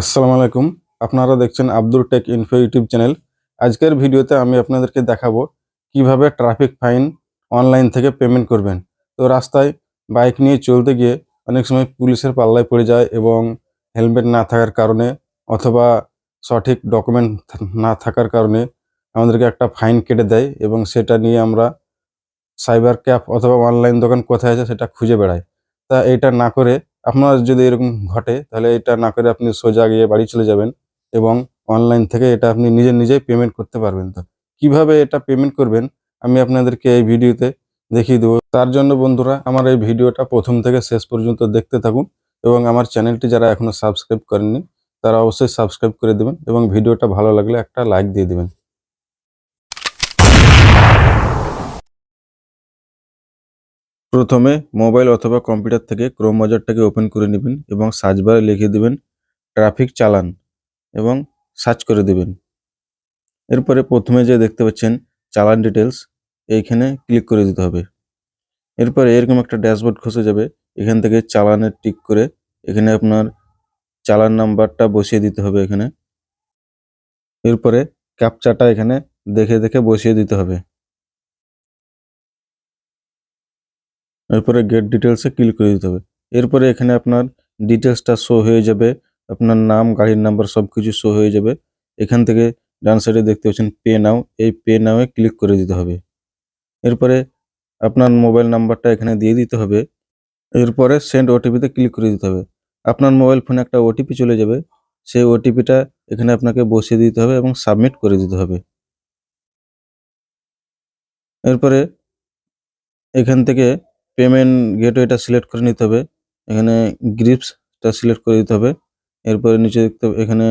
আসসালামু আলাইকুম। আপনারা দেখছেন Abdul tech info YouTube channel. আজকের ভিডিওতে আমি আপনাদেরকে দেখাবো কীভাবে ট্রাফিক ফাইন অনলাইন থেকে পেমেন্ট করবেন। তো রাস্তায় বাইক নিয়ে চলতে গিয়ে অনেক সময় পুলিশের পাল্লায় পড়ে যায় এবং হেলমেট না থাকার কারণে অথবা সঠিক ডকুমেন্ট না থাকার কারণে আমাদেরকে একটা ফাইন কেটে দেয় এবং সেটা নিয়ে আমরা সাইবার ক্যাফ অথবা অনলাইন দোকান কোথায় আছে সেটা খুঁজে বেড়াই তা এটা না করে আপনার যদি এরকম ঘটে, তাহলে এটা না করে আপনি সোজা গিয়ে বাড়ি চলে যাবেন এবং অনলাইন থেকে এটা আপনি নিজে নিজেই পেমেন্ট করতে পারবেন তো। কীভাবে এটা পেমেন্ট করবেন, আমি আপনাদেরকে এই ভিডিওতে দেখিয়ে দেবো। তার জন্য বন্ধুরা, আমার এই ভিডিওটা প্রথম থেকে শেষ পর্যন্ত দেখতে থাকুন এবং আমার চ্যানেলটি যারা এখনও সাবস্ক্রাইব করেননি, তারা অবশ্যই সাবস্ক্রাইব করে দেবেন এবং ভিডিওটা ভালো লাগলে একটা লাইক দিয়ে দেবেন। প্রথমে মোবাইল অথবা কম্পিউটার থেকে ক্রোম বাজারটাকে ওপেন করে নেবেন এবং সার্চ বারে লিখে দেবেন ট্রাফিক চালান এবং সার্চ করে দেবেন। এরপরে প্রথমে যে দেখতে পাচ্ছেন চালান ডিটেলস এইখানে ক্লিক করে দিতে হবে। এরপরে এরকম একটা ড্যাশবোর্ড খসে যাবে, এখান থেকে চালানের টিক করে এখানে আপনার চালান নাম্বারটা বসিয়ে দিতে হবে এখানে। এরপরে ক্যাপচাটা এখানে দেখে দেখে বসিয়ে দিতে হবে। এরপরে গেট ডিটেলসে ক্লিক করে দিতে হবে। এরপরে এখানে আপনার ডিটেলসটা শো হয়ে যাবে, আপনার নাম, গাড়ির নাম্বার সব কিছু শো হয়ে যাবে। এখান থেকে ডান সাইডে দেখতে পাচ্ছেন পে নাও এই পে নাওয়ে ক্লিক করে দিতে হবে। এরপরে আপনার মোবাইল নাম্বারটা এখানে দিয়ে দিতে হবে। এরপরে সেন্ড ওটিপিতে ক্লিক করে দিতে হবে। আপনার মোবাইল ফোনে একটা ওটিপি চলে যাবে। সেই ওটিপিটা এখানে আপনাকে বসিয়ে দিতে হবে এবং সাবমিট করে দিতে হবে। এরপরে এখান থেকে পেমেন্ট গেটওয়েটা সিলেক্ট করে নিতে হবে। এখানে গ্রিপসটা সিলেক্ট করে দিতে হবে। এরপরে নিচে দেখতে হবে, এখানে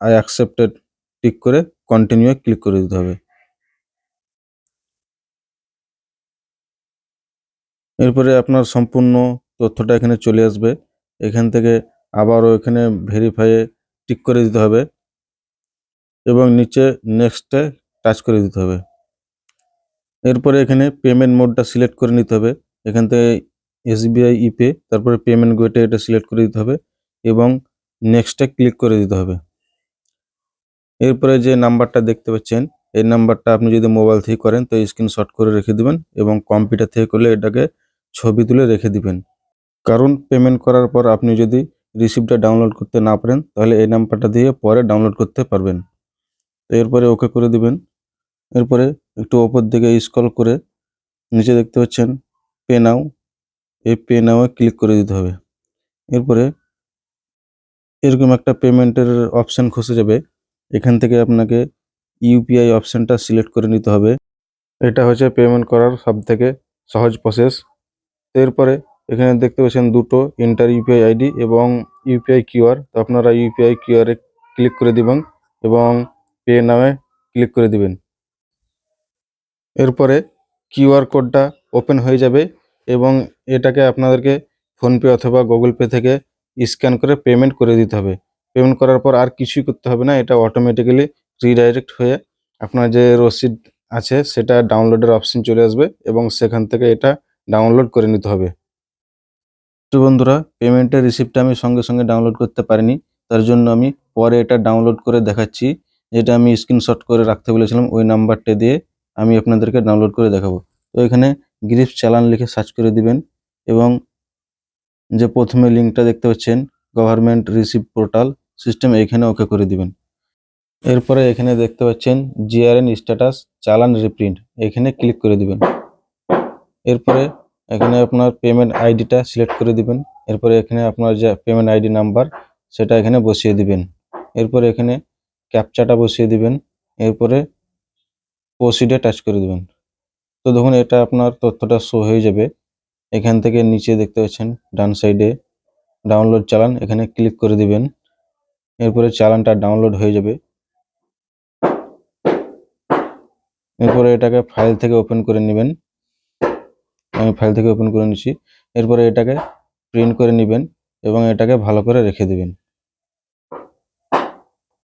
আই অ্যাকসেপ্টেড টিক করে কন্টিনিউ ক্লিক করে দিতে হবে। এরপরে আপনার সম্পূর্ণ তথ্যটা এখানে চলে আসবে। এখান থেকে আবারও এখানে ভেরিফাইয়ে টিক করে দিতে হবে এবং নিচে নেক্সটে টাচ করে দিতে হবে। এরপরে এখানে পেমেন্ট মোডটা সিলেক্ট করে নিতে হবে। এখান থেকে এসবিআই ইপে তারপরে পেমেন্ট গেটে এটা সিলেক্ট করে দিতে হবে এবং নেক্সটে ক্লিক করে দিতে হবে। এরপরে যে নাম্বারটা দেখতে পাচ্ছেন, এই নাম্বারটা আপনি যদি মোবাইল থেকে করেন, তো স্ক্রিনশট করে রেখে দিবেন এবং কম্পিউটার থেকে করলে এটাকে ছবি তুলে রেখে দিবেন। কারণ পেমেন্ট করার পর আপনি যদি রিসিপ্টটা ডাউনলোড করতে না পারেন, তাহলে এই নাম্বারটা দিয়ে পরে ডাউনলোড করতে পারবেন। এরপরে ওকে করে দিবেন। এরপরে একটু ওপর দিকে স্ক্রল করে নিচে দেখতে পাচ্ছেন পে নাও এই পে নাও ক্লিক করে দিতে হবে। এরপরে এরকম একটা পেমেন্টের অপশান খসে যাবে। এখান থেকে আপনাকে ইউপিআই অপশানটা সিলেক্ট করে নিতে হবে। এটা হচ্ছে পেমেন্ট করার সব থেকে সহজ প্রসেস এরপরে এখানে দেখতে পাচ্ছেন দুটো ইন্টার ইউপিআই আইডি এবং ইউপিআই কিউআর তো আপনারা ইউপিআই কিউআরে ক্লিক করে দিবেন এবং পে নামে ক্লিক করে দিবেন। এরপরে কিউআর কোডটা ওপেন হয়ে যাবে। এবং এটাকে আপনাদেরকে ফোনপে অথবা গুগল পে থেকে স্ক্যান করে পেমেন্ট করে দিতে হবে। পেমেন্ট করার পর আর কিছুই করতে হবে না, এটা অটোমেটিক্যালি রিডাইরেক্ট হয়ে আপনার যে রসিদ আছে সেটা ডাউনলোডের অপশন চলে আসবে এবং সেখান থেকে এটা ডাউনলোড করে নিতে হবে। তো বন্ধুরা পেমেন্টের রিসিপ্টটা আমি সঙ্গে সঙ্গে ডাউনলোড করতে পারিনি, তার জন্য আমি পরে এটা ডাউনলোড করে দেখাচ্ছি। যেটা আমি স্ক্রিনশট করে রাখতে বলেছিলাম, ওই নাম্বারটা দিয়ে আমি আপনাদেরকে ডাউনলোড করে দেখাবো। তো এখানে গ্রিপস চালান লিখে সার্চ করে দিবেন এবং যে প্রথমে লিঙ্কটা দেখতে পাচ্ছেন গভর্নমেন্ট রিসিভ পোর্টাল সিস্টেম এখানে ওকে করে দিবেন। এরপরে এখানে দেখতে পাচ্ছেন জিআরএন স্ট্যাটাস চালান রিপ্রিন্ট এখানে ক্লিক করে দিবেন। এরপরে এখানে আপনার পেমেন্ট আইডিটা সিলেক্ট করে দিবেন। এরপরে এখানে আপনার যে পেমেন্ট আইডি নাম্বার সেটা এখানে বসিয়ে দিবেন। এরপরে এখানে ক্যাপচাটা বসিয়ে দিবেন। এরপরে প্রসিডে টাচ করে দিবেন। তো দেখুন, এটা আপনার তথ্যটা শো হয়ে যাবে। এখান থেকে নিচে দেখতে পাচ্ছেন, ডান সাইডে ডাউনলোড চালান, এখানে ক্লিক করে দিবেন। এরপরে চালানটা ডাউনলোড হয়ে যাবে। এরপরে এটাকে ফাইল থেকে ওপেন করে নেবেন। আমি ফাইল থেকে ওপেন করে নিচ্ছি। এরপরে এটাকে প্রিন্ট করে নেবেন এবং এটাকে ভালো করে রেখে দিবেন।